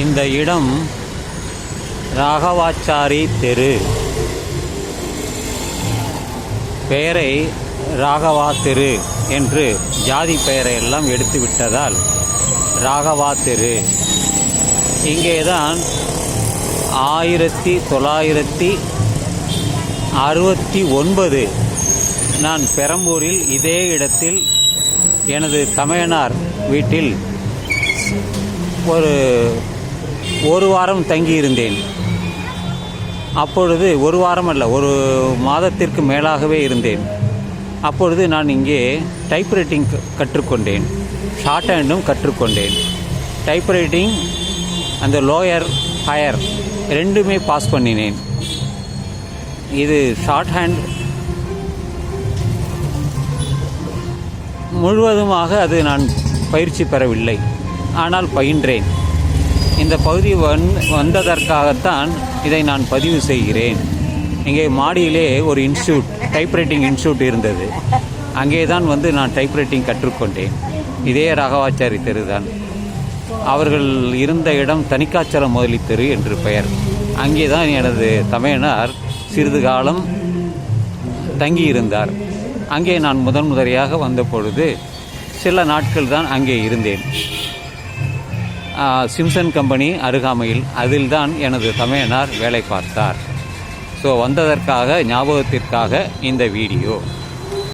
இந்த இடம் ராகவாச்சாரி தெரு. பெயரை ராகவா தெரு என்று ஜாதி பெயரை எல்லாம் எடுத்து விட்டதால் ராகவா தெரு. இங்கேதான் ஆயிரத்தி தொள்ளாயிரத்தி அறுபத்தி ஒன்பது நான் பெரம்பூரில் இதே இடத்தில் எனது தமையனார் வீட்டில் ஒரு ஒரு வாரம் தங்கியிருந்தேன் அப்பொழுது ஒரு வாரம் அல்ல ஒரு மாதத்திற்கு மேலாகவே இருந்தேன். அப்பொழுது நான் இங்கே டைப்ரைட்டிங் க- கற்றுக்கொண்டேன். ஷார்ட் ஹேண்டும் கற்றுக்கொண்டேன். டைப்ரைட்டிங் அந்த லோயர் ஹையர் ரெண்டுமே பாஸ் பண்ணினேன். இது ஷார்ட் ஹேண்ட் முழுவதுமாக அது நான் பயிற்சி பெறவில்லை. ஆனால் பயின்றேன். இந்த பகுதி வந் வந்ததற்காகத்தான் இதை நான் பதிவு செய்கிறேன். இங்கே மாடியிலே ஒரு இன்ஸ்டியூட் டைப்ரைட்டிங் இன்ஸ்டியூட் இருந்தது. அங்கே தான் வந்து நான் டைப்ரைட்டிங் கற்றுக்கொண்டேன். இதே ராகவாச்சாரி தெருதான். அவர்கள் இருந்த இடம் தனிக்காச்சல முதலி தெரு என்று பெயர். அங்கே தான் எனது தமையனார் சிறிது காலம் தங்கியிருந்தார். அங்கே நான் முதன் முதலியாக வந்த பொழுது சில நாட்கள் தான் அங்கே இருந்தேன். சிம்சன் கம்பெனி அருகாமையில் அதில்தான் எனது தமையனார் வேலை பார்த்தார். ஸோ வந்ததற்காக ஞாபகத்திற்காக இந்த வீடியோ.